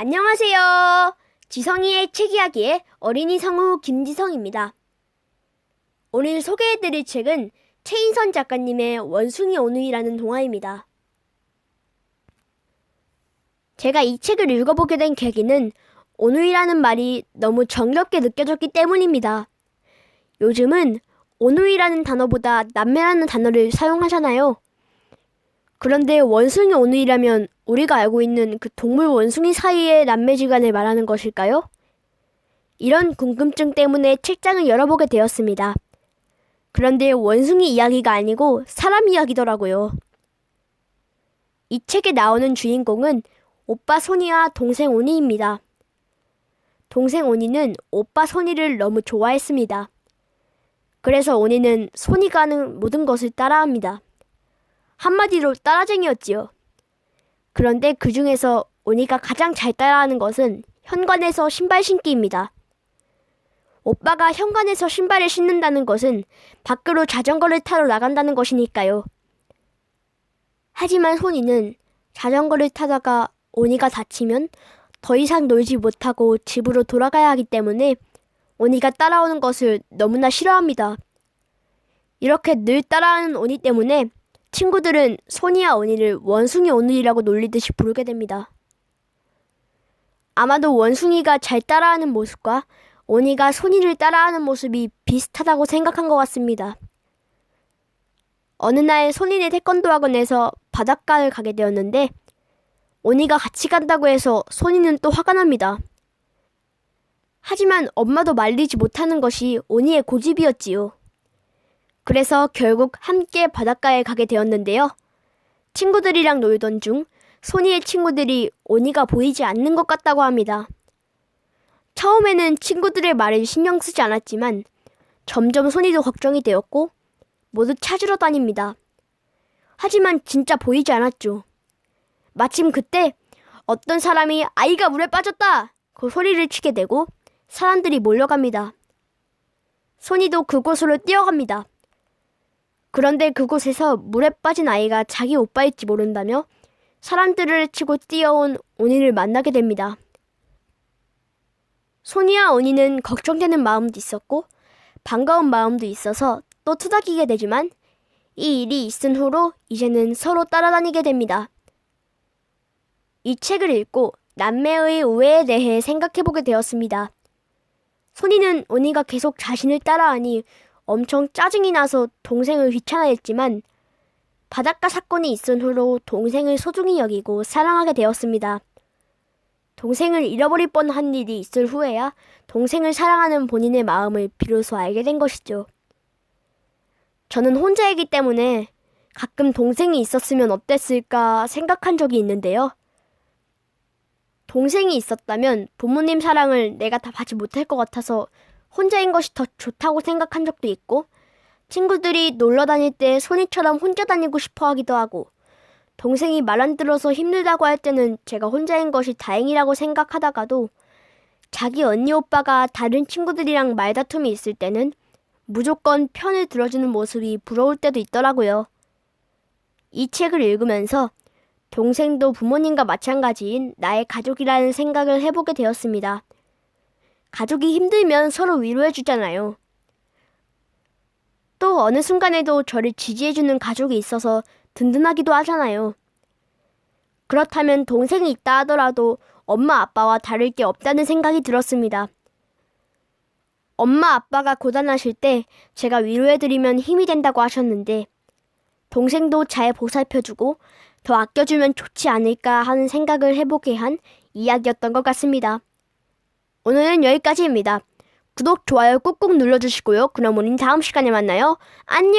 안녕하세요. 지성이의 책 이야기의 어린이 성우 김지성입니다. 오늘 소개해드릴 책은 최인선 작가님의 원숭이 오누이라는 동화입니다. 제가 이 책을 읽어보게 된 계기는 오누이라는 말이 너무 정겹게 느껴졌기 때문입니다. 요즘은 오누이라는 단어보다 남매라는 단어를 사용하잖아요. 그런데 원숭이 오누이라면 우리가 알고 있는 그 동물 원숭이 사이의 남매지간을 말하는 것일까요? 이런 궁금증 때문에 책장을 열어보게 되었습니다. 그런데 원숭이 이야기가 아니고 사람 이야기더라고요. 이 책에 나오는 주인공은 오빠 소니와 동생 오니입니다. 동생 오니는 오빠 소니를 너무 좋아했습니다. 그래서 오니는 소니가 하는 모든 것을 따라합니다. 한마디로 따라쟁이였지요. 그런데 그 중에서 오니가 가장 잘 따라하는 것은 현관에서 신발 신기입니다. 오빠가 현관에서 신발을 신는다는 것은 밖으로 자전거를 타러 나간다는 것이니까요. 하지만 소니는 자전거를 타다가 오니가 다치면 더 이상 놀지 못하고 집으로 돌아가야 하기 때문에 오니가 따라오는 것을 너무나 싫어합니다. 이렇게 늘 따라하는 오니 때문에 친구들은 소니와 오니를 원숭이 오누이라고 놀리듯이 부르게 됩니다. 아마도 원숭이가 잘 따라하는 모습과 오니가 소니를 따라하는 모습이 비슷하다고 생각한 것 같습니다. 어느 날 소니네 태권도 학원에서 바닷가를 가게 되었는데 오니가 같이 간다고 해서 소니는 또 화가 납니다. 하지만 엄마도 말리지 못하는 것이 오니의 고집이었지요. 그래서 결국 함께 바닷가에 가게 되었는데요. 친구들이랑 놀던 중 소니의 친구들이 오니가 보이지 않는 것 같다고 합니다. 처음에는 친구들의 말을 신경 쓰지 않았지만 점점 소니도 걱정이 되었고 모두 찾으러 다닙니다. 하지만 진짜 보이지 않았죠. 마침 그때 어떤 사람이 아이가 물에 빠졌다! 그 소리를 치게 되고 사람들이 몰려갑니다. 소니도 그곳으로 뛰어갑니다. 그런데 그곳에서 물에 빠진 아이가 자기 오빠일지 모른다며 사람들을 치고 뛰어온 오니를 만나게 됩니다. 소니와 오니는 걱정되는 마음도 있었고 반가운 마음도 있어서 또 투닥이게 되지만 이 일이 있은 후로 이제는 서로 따라다니게 됩니다. 이 책을 읽고 남매의 우애에 대해 생각해보게 되었습니다. 소니는 오니가 계속 자신을 따라하니 엄청 짜증이 나서 동생을 귀찮아했지만 바닷가 사건이 있은 후로 동생을 소중히 여기고 사랑하게 되었습니다. 동생을 잃어버릴 뻔한 일이 있을 후에야 동생을 사랑하는 본인의 마음을 비로소 알게 된 것이죠. 저는 혼자이기 때문에 가끔 동생이 있었으면 어땠을까 생각한 적이 있는데요. 동생이 있었다면 부모님 사랑을 내가 다 받지 못할 것 같아서 혼자인 것이 더 좋다고 생각한 적도 있고, 친구들이 놀러 다닐 때 소니처럼 혼자 다니고 싶어 하기도 하고, 동생이 말 안 들어서 힘들다고 할 때는 제가 혼자인 것이 다행이라고 생각하다가도, 자기 언니 오빠가 다른 친구들이랑 말다툼이 있을 때는 무조건 편을 들어주는 모습이 부러울 때도 있더라고요. 이 책을 읽으면서 동생도 부모님과 마찬가지인 나의 가족이라는 생각을 해보게 되었습니다. 가족이 힘들면 서로 위로해주잖아요. 또 어느 순간에도 저를 지지해주는 가족이 있어서 든든하기도 하잖아요. 그렇다면 동생이 있다 하더라도 엄마 아빠와 다를 게 없다는 생각이 들었습니다. 엄마 아빠가 고단하실 때 제가 위로해드리면 힘이 된다고 하셨는데 동생도 잘 보살펴주고 더 아껴주면 좋지 않을까 하는 생각을 해보게 한 이야기였던 것 같습니다. 오늘은 여기까지입니다. 구독, 좋아요 꾹꾹 눌러주시고요. 그럼 우린 다음 시간에 만나요. 안녕!